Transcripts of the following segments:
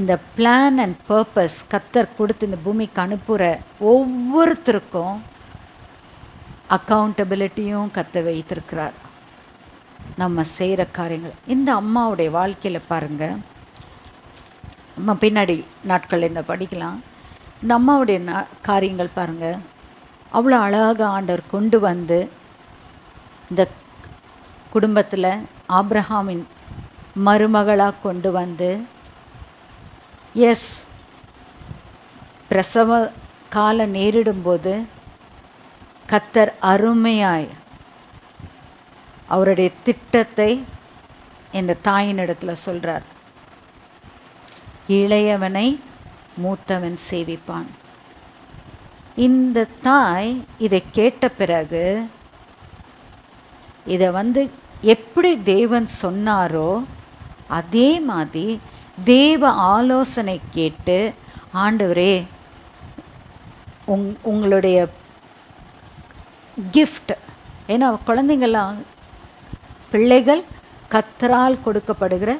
இந்த plan and purpose கத்தர் கொடுத்து இந்த பூமிக்கு அனுப்புகிற ஒவ்வொருத்தருக்கும் அக்கௌண்டபிலிட்டியும் கத்த வைத்திருக்கிறார். நம்ம செய்கிற காரியங்கள். இந்த அம்மாவுடைய வாழ்க்கையில் பாருங்கள் நம்ம பின்னாடி நாட்கள் இந்த படிக்கலாம். இந்த அம்மாவுடைய நா காரியங்கள் பாருங்கள் அவ்வளோ அழகாக ஆண்டவர் கொண்டு வந்து இந்த குடும்பத்தில் ஆப்ரஹாமின் மருமகளாக கொண்டு வந்து எஸ் பிரசவ காலம் நேரிடும்போது கத்தர் அருமையாய் அவருடைய திட்டத்தை இந்த தாயினிடத்துல சொல்கிறார் இளையவனை மூத்தவன் சேவிப்பான். இந்த தாய் இதை கேட்ட பிறகு இதை வந்து எப்படி தேவன் சொன்னாரோ அதே மாதிரி தேவ ஆலோசனை கேட்டு ஆண்டவரே உங் உங்களுடைய கிஃப்ட் ஏன்னா குழந்தைங்கள்லாம் பிள்ளைகள் கத்தரால் கொடுக்கப்படுகிற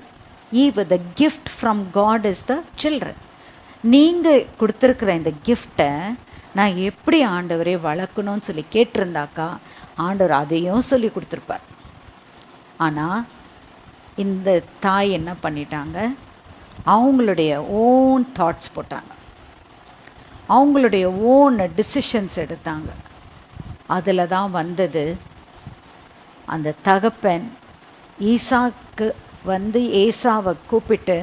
eve the gift from God is the children நீங்கள் கொடுத்துருக்குற இந்த கிஃப்டை நான் எப்படி ஆண்டவரே வளர்க்கணும்னு சொல்லி கேட்டிருந்தாக்கா ஆண்டவர் அதையும் சொல்லி கொடுத்துருப்பார். ஆனால் இந்த தாய் என்ன பண்ணிட்டாங்க அவங்களுடைய ஓன் தாட்ஸ் போட்டாங்க. அவங்களுடைய ஓன் டிசிஷன்ஸ் எடுத்தாங்க. அதில் தான் வந்தது அந்த தகப்பன் ஈசாக்கு வந்து ஏசாவை கூப்பிட்டு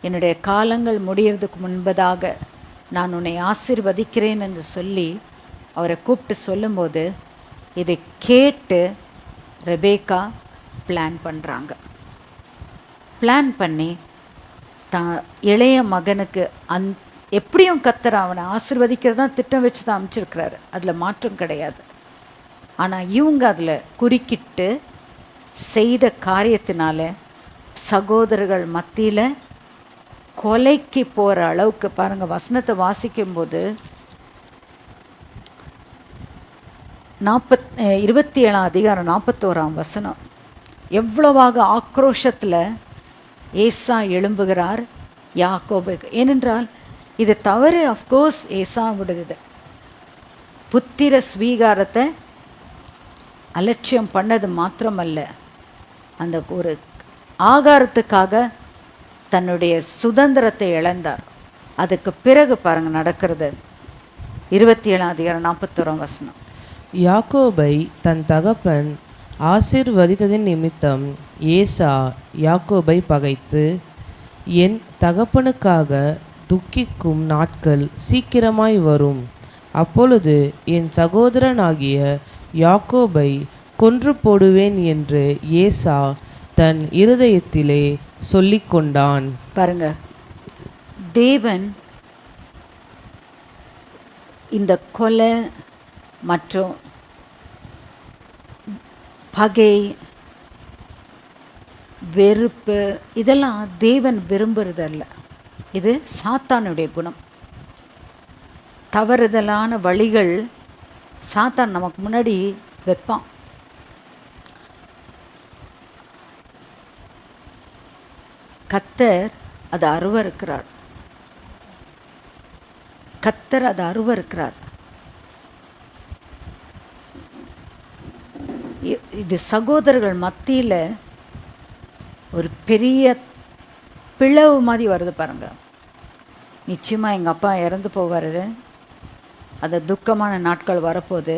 என்னுடைய காலங்கள் முடியறதுக்கு முன்பதாக நான் உன்னை ஆசிர்வதிக்கிறேன் என்று சொல்லி அவரை கூப்பிட்டு சொல்லும்போது இதை கேட்டு ரெபேக்கா பிளான் பண்ணுறாங்க பிளான் பண்ணி தான் இளைய மகனுக்கு அந் எப்படியும் கத்தர் அவனை ஆசிர்வதிக்கிறது தான் திட்டம் வச்சு தான் அமைச்சிருக்கிறாரு. அதில் மாற்றம் கிடையாது. ஆனால் இவங்க அதில் குறுக்கிட்டு செய்த காரியத்தினால சகோதரர்கள் மத்தியில் கொலைக்கு போகிற அளவுக்கு பாருங்கள் வசனத்தை வாசிக்கும்போது நாற்பத் இருபத்தி ஏழாம் அதிகாரம் நாற்பத்தோராம் வசனம். எவ்வளவாக ஆக்ரோஷத்தில் ஏசா எழும்புகிறார் யாக்கோபுக்கு ஏனென்றால் இது தவறு அஃப்கோர்ஸ் ஏசா விடுது புத்திர ஸ்வீகாரத்தை அலட்சியம் பண்ணது மாத்திரமல்ல. அந்த ஒரு ஆகாரத்துக்காக தன்னுடைய சுதந்திரத்தை இழந்தார். அதுக்கு பிறகு பாருங்க நடக்கிறது. இருபத்தி ஏழாம் அதிகாரம் நாற்பத்தோராம் வசனம். யாக்கோபை தன் தகப்பன் ஆசிர்வதித்ததின் நிமித்தம் ஏசா யாக்கோபை பகைத்து என் தகப்பனுக்காக துக்கிக்கும் நாட்கள் சீக்கிரமாய் வரும். அப்பொழுது என் சகோதரனாகிய யாக்கோபை கொன்று போடுவேன் என்று ஏசா தன் இருதயத்திலே சொல்லிக்கொண்டான் பாருங்க. தேவன் இந்த கொலை மற்றும் பகை வெறுப்பு இதெல்லாம் தேவன் விரும்புறதல்ல. இது சாத்தானுடைய குணம். தவறுதலான வழிகள் சாத்தான் நமக்கு முன்னாடி வைப்பான். கத்தர் அதை அருவருக்கிறார். கத்தர் அதை அருவருக்கிறார். இது சகோதரர்கள் மத்தியில் ஒரு பெரிய பிளவு மாதிரி வருது பாருங்கள் நிச்சயமாக எங்கள் அப்பா இறந்து போவார். அந்த துக்கமான நாட்கள் வரப்போகுது.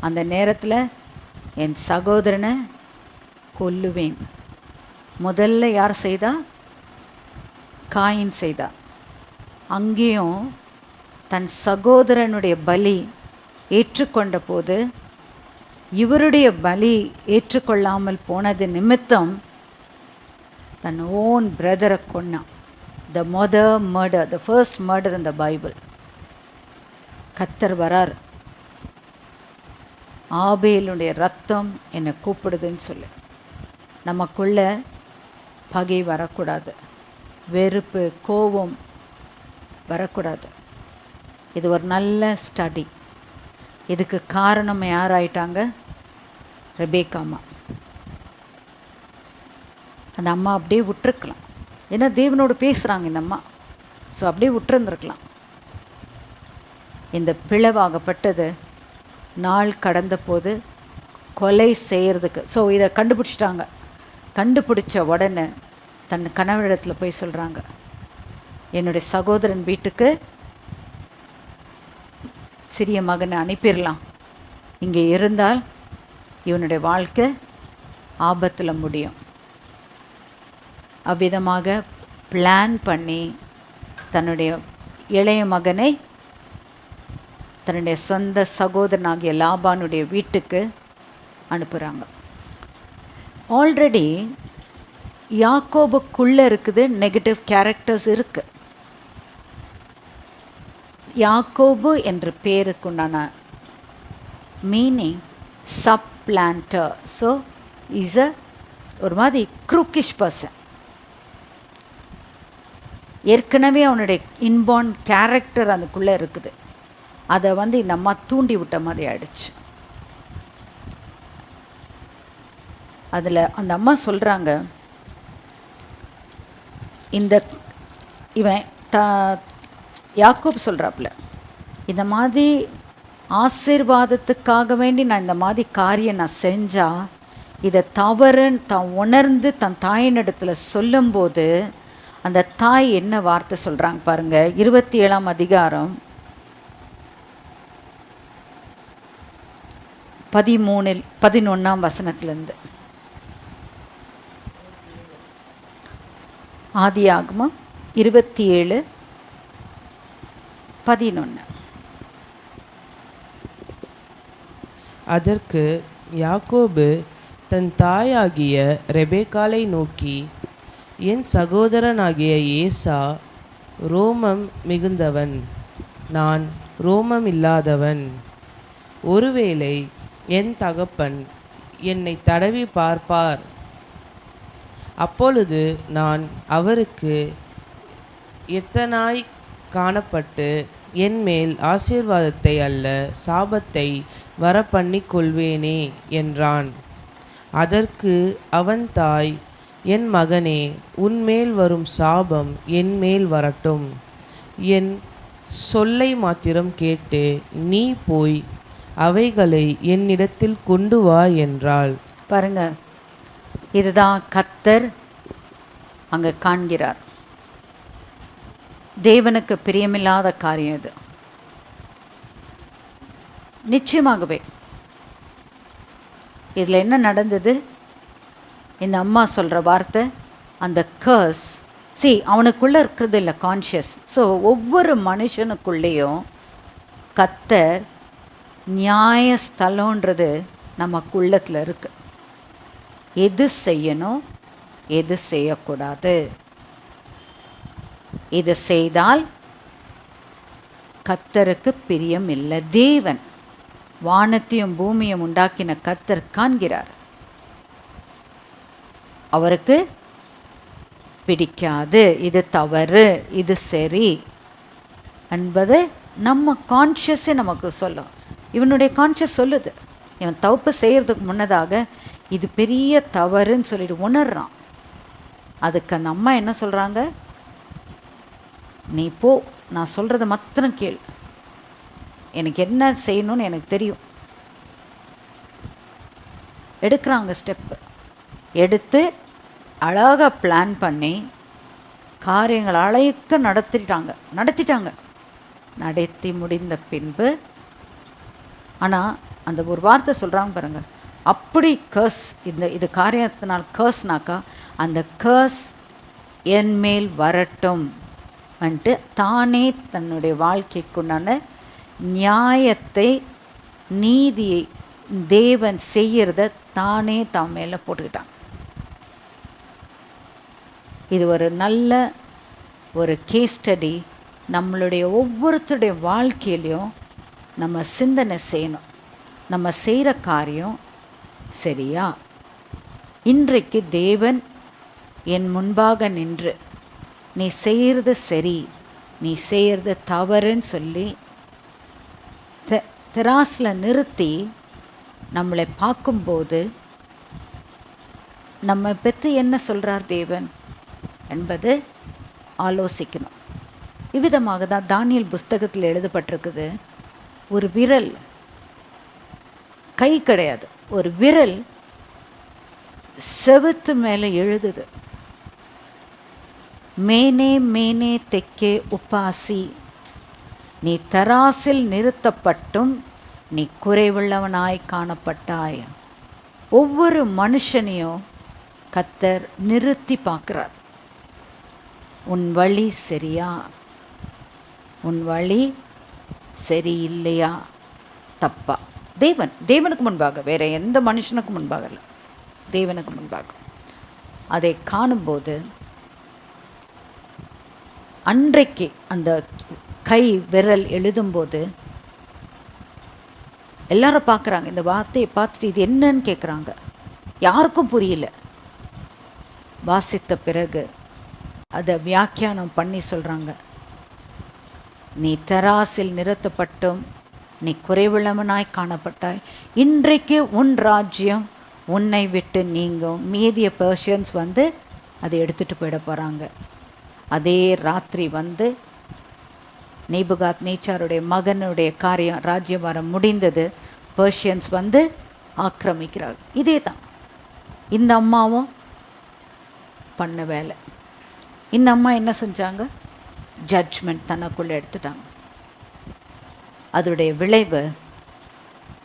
அந்த நேரத்தில் என் சகோதரனை கொல்லுவேன். முதல்ல யார் செய்தா? காயின் செய்தா. அங்கேயும் தன் சகோதரனுடைய பலி ஏற்றுக்கொண்ட போது இவருடைய பலி ஏற்றுக்கொள்ளாமல் போனது நிமித்தம் தன் ஓன் பிரதரை கொன்னான் the mother murder the first murder இந்த த பைபிள் கத்தர் வரார். ஆபேலுடைய ரத்தம் என்னை கூப்பிடுதுன்னு சொல்லு. நமக்குள்ள பகை வரக்கூடாது. வெறுப்பு கோபம் வரக்கூடாது. இது ஒரு நல்ல ஸ்டடி இதுக்கு காரணம் யாராயிட்டாங்க? ரெபேக்கா அம்மா. அந்த அம்மா அப்படியே விட்டுருக்கலாம். ஏன்னா தேவனோடு பேசுகிறாங்க இந்த அம்மா. ஸோ அப்படியே விட்டுருந்துருக்கலாம். இந்த பிளவாகப்பட்டது நாள் கடந்த போது கொலை செய்கிறதுக்கு ஸோ இதை கண்டுபிடிச்சிட்டாங்க. கண்டுபிடிச்ச உடனே தன் கணவரிடத்தில் போய் சொல்கிறாங்க என்னுடைய சகோதரன் வீட்டுக்கு சிறிய மகனை அனுப்பிடலாம் இங்கே இருந்தால் இவனுடைய வாழ்க்கை ஆபத்தில் முடியும். அவ்விதமாக பிளான் பண்ணி தன்னுடைய இளைய மகனை தன்னுடைய சொந்த சகோதரனாகிய லாபானுடைய வீட்டுக்கு அனுப்புகிறாங்க ஆல்ரெடி யாக்கோபுக்குள்ளே இருக்குது நெகட்டிவ் கேரக்டர்ஸ் இருக்குது யாக்கோபு என்ற பேருக்குண்டான meaning supplanter so is a ஒரு மாதிரி குரூக்கிஷ் பர்சன் ஏற்கனவே அவனுடைய இன்பார்ன் கேரக்டர் அதுக்குள்ளே இருக்குது. அதை வந்து இந்த அம்மா தூண்டி விட்ட மாதிரி ஆயிடுச்சு. அதில் அந்த அம்மா சொல்கிறாங்க இந்த இவன் த யாக்கோப் சொல்கிறாப்புல இந்த மாதிரி ஆசீர்வாதத்துக்காக வேண்டி நான் இந்த மாதிரி காரியம் நான் செஞ்சால் இதை தவறுன்னு தான் உணர்ந்து தன் தாயினிடத்தில் சொல்லும்போது அந்த தாய் என்ன வார்த்தை சொல்கிறாங்க பாருங்கள் இருபத்தி ஏழாம் அதிகாரம் பதிமூணில் பதினொன்றாம் வசனத்திலேருந்து. ஆகுமா? இருபத்தி ஏழு பதினொன்று அதற்கு யாக்கோபு தன் தாயாகிய ரெபேக்காலை நோக்கி என் சகோதரனாகிய ஏசா ரோமம் மிகுந்தவன். நான் ரோமம் இல்லாதவன் ஒருவேளை என் தகப்பன் என்னை தடவி பார்ப்பார். அப்பொழுது நான் அவருக்கு எத்தனாய் காணப்பட்டு என் மேல் ஆசீர்வாதத்தை அல்ல சாபத்தை வரப்பண்ணி கொள்வேனே என்றான். அதற்கு அவன் தாய் என் மகனே உன்மேல் வரும் சாபம் என் மேல் வரட்டும். என் சொல்லை மாத்திரம் கேட்டு நீ போய் அவைகளை என்னிடத்தில் கொண்டு வா என்றாள். பாருங்க இதுதான் கத்தர் அங்கே காண்கிறார். தேவனுக்கு பிரியமில்லாத காரியம் இது. நிச்சயமாகவே. இதில் என்ன நடந்தது? இந்த அம்மா சொல்கிற வார்த்தை அந்த கர்ஸ் சி அவனுக்குள்ளே இருக்கிறது இல்லை கான்ஷியஸ் ஸோ ஒவ்வொரு மனுஷனுக்குள்ளேயும் கத்தர் நியாயஸ்தலன்றது நமக்குள்ளத்தில் இருக்கு. எது செய்யணும் எது செய்யக்கூடாது. இது செய்தால் கத்தருக்கு பிரியம் இல்லை தேவன் வானத்தையும் பூமியும் உண்டாக்கின கத்தர் காண்கிறார். அவருக்கு பிடிக்காது. இது தவறு இது சரி என்பது நம்ம கான்ஷியஸே நமக்கு சொல்லும். இவனுடைய கான்ஷியஸ் சொல்லுது. இவன் தவப்பு செய்கிறதுக்கு முன்னதாக இது பெரிய தவறுன்னு சொல்லிட்டு உணர்றான். அதுக்கு அந்த அம்மா என்ன சொல்கிறாங்க நீ போ நான் சொல்கிறத மாத்திரம் கேள். எனக்கு என்ன செய்யணும்னு எனக்கு தெரியும். எடுக்கிறாங்க ஸ்டெப்பு எடுத்து அழகாக பிளான் பண்ணி காரியங்களை அழைக்க நடத்திட்டாங்க. நடத்திட்டாங்க. நடத்தி முடிந்த பின்பு ஆனால் அந்த ஒரு வார்த்தை சொல்கிறாங்க பாருங்கள் அப்படி கர்ஸ் இந்த இது காரியத்தினால் கர்ஸ்னாக்கா அந்த கர்ஸ் என் மேல் வரட்டும். வந்துட்டு தானே தன்னுடைய வாழ்க்கைக்குண்டான நியாயத்தை நீதியை தேவன் செய்கிறத தானே தான் மேலே போட்டுக்கிட்டான். இது ஒரு நல்ல ஒரு கேஸ் ஸ்டடி நம்மளுடைய ஒவ்வொருத்தருடைய வாழ்க்கையிலையும் நம்ம சிந்தனை செய்யணும். நம்ம செய்கிற காரியம் சரியா? இன்றைக்கு தேவன் என் முன்பாக நின்று நீ செய்கிறது சரி நீ செய்கிறது தவறுன்னு சொல்லி தெ தெராஸில் நிறுத்தி நம்மளை பார்க்கும்போது நம்ம பற்றி என்ன சொல்கிறார் தேவன் என்பது ஆலோசிக்கணும். இவ்விதமாக தான் தானியல் புஸ்தகத்தில் எழுதப்பட்டிருக்குது ஒரு விரல் கை கிடையாது ஒரு விரல் செவுத்து மேலே எழுதுது. மேனே மேனே தெக்கே உப்பாசி நீ தராசில் நிறுத்தப்பட்டும் நீ குறைவுள்ளவனாய் காணப்பட்டாய். ஒவ்வொரு மனுஷனையும் கத்தர் நிறுத்தி பார்க்குறார். உன் வழி சரியா? உன் வழி சரியில்லையா? தப்பா? தேவன் தேவனுக்கு முன்பாக வேற எந்த மனுஷனுக்கு முன்பாக இல்லை தேவனுக்கு முன்பாக. அதை காணும்போது அன்றைக்கு அந்த கை விரல் எழுதும்போது எல்லாரும் பார்க்குறாங்க இந்த வார்த்தையை பார்த்துட்டு இது என்னன்னு கேட்குறாங்க யாருக்கும் புரியல. வாசித்த பிறகு அதை வியாக்கியானம் பண்ணி சொல்கிறாங்க நீ தராசில் நிறுத்தப்பட்டும் நீ குறைவிளவனாய் காணப்பட்டாய். இன்றைக்கு உன் ராஜ்யம் உன்னை விட்டு நீங்கும். மீதிய பர்ஷியன்ஸ் வந்து அதை எடுத்துகிட்டு போயிட போகிறாங்க அதே ராத்திரி வந்து நெய்புகாத் நேச்சாருடைய மகனுடைய காரியம் ராஜ்யம் வர முடிந்தது. பர்ஷியன்ஸ் வந்து ஆக்கிரமிக்கிறார் இதே தான் இந்த அம்மாவும் பண்ண வேலை. இந்த அம்மா என்ன செஞ்சாங்க? ஜட்ஜ்மெண்ட் தனக்குள்ளே எடுத்துட்டாங்க. அதோடைய விளைவு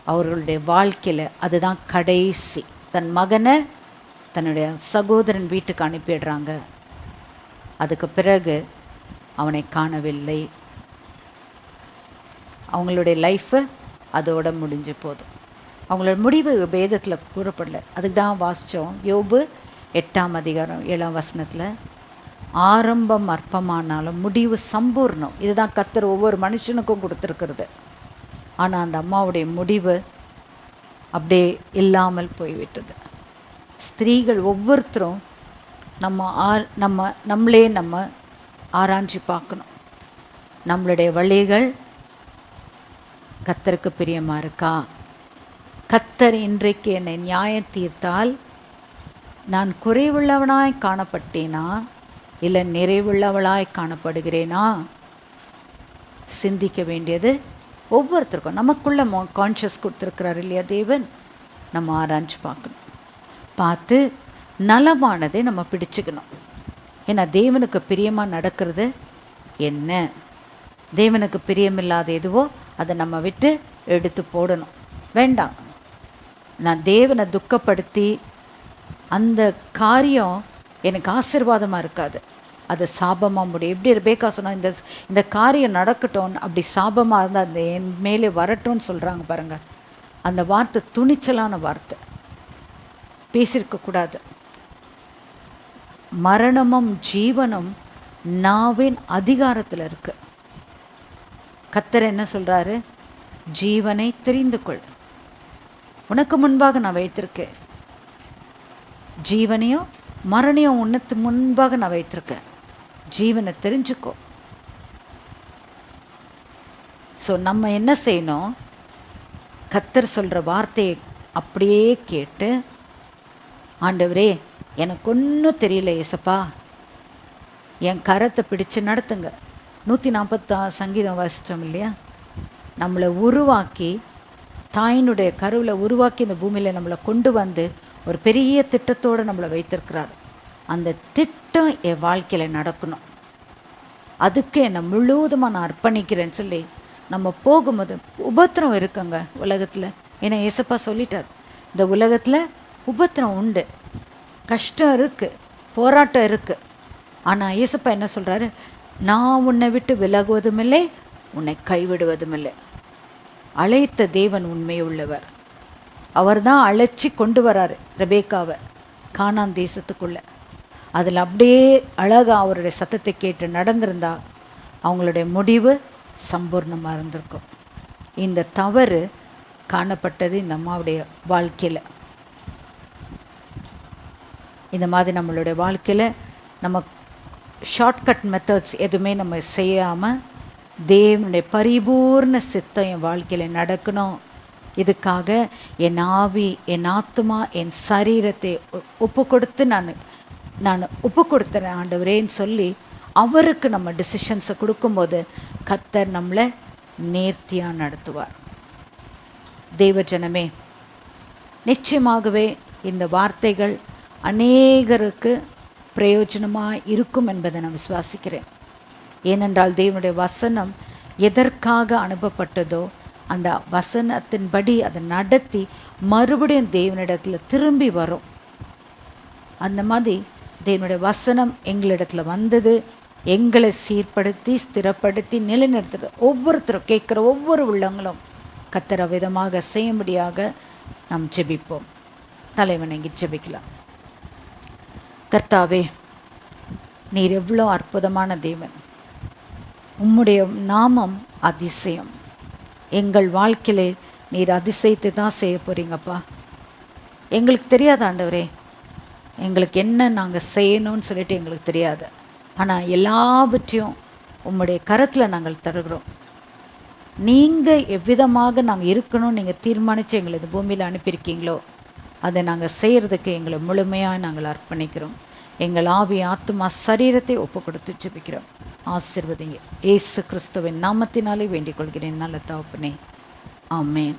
அவர்களுடைய வாழ்க்கையில் அதுதான் கடைசி. தன் மகனை தன்னுடைய சகோதரன் வீட்டுக்கு அனுப்பிடுறாங்க. அதுக்கு பிறகு அவனை காணவில்லை. அவங்களுடைய லைஃபு அதோட முடிஞ்சு போதும். அவங்களோட முடிவு வேதத்தில் கூறப்படல. அதுக்கு தான் வாசித்தோம் யோபு எட்டாம் அதிகாரம் ஏழாம் வசனத்தில் ஆரம்பம் அற்பமானாலும் முடிவு சம்பூர்ணம். இதுதான் கத்தர் ஒவ்வொரு மனுஷனுக்கும் கொடுத்துருக்கிறது. ஆனால் அந்த அம்மாவுடைய முடிவு அப்படியே இல்லாமல் போய்விட்டது. ஸ்திரீகள் ஒவ்வொருத்தரும் நம்ம ஆ நம்ம நம்மளே நம்ம ஆராய்ச்சி பார்க்கணும். நம்மளுடைய வழிகள் கத்தருக்கு பிரியமாக இருக்கா? கத்தர் இன்றைக்கு என்னை நியாயம் தீர்த்தால் நான் குறைவுள்ளவனாய் காணப்பட்டேனா? இல்லை நிறைவுள்ளவளாய் காணப்படுகிறேனா? சிந்திக்க வேண்டியது ஒவ்வொருத்தருக்கும். நமக்குள்ள மோ கான்ஷியஸ் கொடுத்துருக்கிறார் இல்லையா தேவன்? நம்ம ஆராய்ச்சி பார்க்கணும். பார்த்து நலமானதை நம்ம பிடிச்சுக்கணும். ஏன்னா தேவனுக்கு பிரியமாக நடக்கிறது என்ன? தேவனுக்கு பிரியமில்லாத எதுவோ அதை நம்ம விட்டு எடுத்து போடணும். வேண்டாம். நான் தேவனை துக்கப்படுத்தி அந்த காரியம் எனக்கு ஆசீர்வாதமாக இருக்காது. அது சாபமாக முடியும். எப்படி ரெபேக்கா சொன்னால் இந்த இந்த காரியம் நடக்கட்டும் அப்படி சாபமாக இருந்தால் அந்த என் மேலே வரட்டும்னு சொல்கிறாங்க பாருங்கள் அந்த வார்த்தை துணிச்சலான வார்த்தை. பேசியிருக்கக்கூடாது. மரணமும் ஜீவனும் நாவின் அதிகாரத்தில் இருக்கு. கத்தர் என்ன சொல்கிறாரு ஜீவனை தெரிந்து கொள். உனக்கு முன்பாக நான் வைத்திருக்கேன். ஜீவனையும் மரணையும் உன்னத்து முன்பாக நான் வைத்திருக்கேன். ஜீவனை தெரிஞ்சுக்கோ. ஸோ நம்ம என்ன செய்யணும்? கத்தர் சொல்கிற வார்த்தையை அப்படியே கேட்டு ஆண்டவரே எனக்கு ஒன்றும் தெரியல ஏசப்பா. என் கரத்தை பிடிச்சு நடத்துங்க. நூற்றி நாற்பத்தா சங்கீதம் வாசித்தோம் இல்லையா? நம்மளை உருவாக்கி தாயினுடைய கருவில் உருவாக்கி இந்த பூமியில் நம்மளை கொண்டு வந்து ஒரு பெரிய திட்டத்தோடு நம்மளை வைத்திருக்கிறார். அந்த திட்டம் என் வாழ்க்கையில் நடக்கணும். அதுக்கு என்னை முழுவதுமாக நான் அர்ப்பணிக்கிறேன்னு சொல்லி நம்ம போகும்போது உபத்திரம் இருக்குங்க உலகத்தில். ஏன்னா ஏசப்பா சொல்லிட்டார் இந்த உலகத்தில் உபத்திரம் உண்டு. கஷ்டம் இருக்குது போராட்டம் இருக்குது ஆனால் ஏசப்பா என்ன சொல்கிறாரு நான் உன்னை விட்டு விலகுவதும் இல்லை உன்னை கைவிடுவதும் இல்லை அழைத்த தேவன் உண்மை உள்ளவர். அவர் தான் அழைச்சி கொண்டு வராரு ரெபேக்காவை காணான் தேசத்துக்குள்ளே. அதில் அப்படியே அழகாக அவருடைய சத்தத்தை கேட்டு நடந்திருந்தா அவங்களுடைய முடிவு சம்பூர்ணமாக இருந்திருக்கும். இந்த தவறு காணப்பட்டது இந்த அம்மாவுடைய வாழ்க்கையில். இந்த மாதிரி நம்மளுடைய வாழ்க்கையில் நம்ம ஷார்ட்கட் மெத்தட்ஸ் எதுவுமே நம்ம செய்யாமல் தேவனுடைய பரிபூர்ண சித்தம் என் வாழ்க்கையில் நடக்கணும். இதுக்காக என் ஆவி என் ஆத்மா என் சரீரத்தை ஒப்பு கொடுத்து நான் நான் ஒப்பு கொடுத்துறேன் ஆண்டவரேன்னு சொல்லி அவருக்கு நம்ம டிசிஷன்ஸை கொடுக்கும்போது கத்தர் நம்மளை நேர்த்தியாக நடத்துவார். தேவஜனமே நிச்சயமாகவே இந்த வார்த்தைகள் அநேகருக்கு பிரயோஜனமாக இருக்கும் என்பதை நான் விசுவாசிக்கிறேன். ஏனென்றால் தேவனுடைய வசனம் எதற்காக அனுப்பப்பட்டதோ அந்த வசனத்தின்படி அதை நடத்தி மறுபடியும் தேவனிடத்தில் திரும்பி வரும். அந்த மாதிரி தேவனுடைய வசனம் எங்களிடத்தில் வந்தது. எங்களை சீர்படுத்தி ஸ்திரப்படுத்தி நிலைநிறுத்துறது ஒவ்வொருத்தரும் கேட்குற ஒவ்வொரு உள்ளங்களும் கத்தர விதமாக செய்யும்படியாக நாம் ஜெபிப்போம். தலைவணங்கி ஜெபிக்கலாம். கர்த்தாவே நீர் எவ்வளோ அற்புதமான தேவன். உம்முடைய நாமம் அதிசயம். எங்கள் வாழ்க்கையிலே நீர் அதிசயத்தை தான் செய்ய போகிறீங்கப்பா எங்களுக்கு தெரியாது ஆண்டவரே. எங்களுக்கு என்ன நாங்கள் செய்யணும்னு சொல்லிட்டு எங்களுக்கு தெரியாது. ஆனால் எல்லாவற்றையும் உம்முடைய கரத்தில் நாங்கள் தருகிறோம். நீங்கள் எவ்விதமாக நாங்கள் இருக்கணும்னு நீங்கள் தீர்மானித்து எங்களை இந்த பூமியில் அனுப்பியிருக்கீங்களோ அதை நாங்கள் செய்கிறதுக்கு எங்களை முழுமையாக நாங்கள் அர்ப்பணிக்கிறோம். எங்கள் ஆவி ஆத்துமா சரீரத்தை ஒப்பு கொடுத்து ஜெபிக்கிறோம். ஆசிர்வதிங்க. ஏசு கிறிஸ்துவின் நாமத்தினாலே வேண்டிக் கொள்கிறேன். நல்ல தகப்பனே ஆமேன்.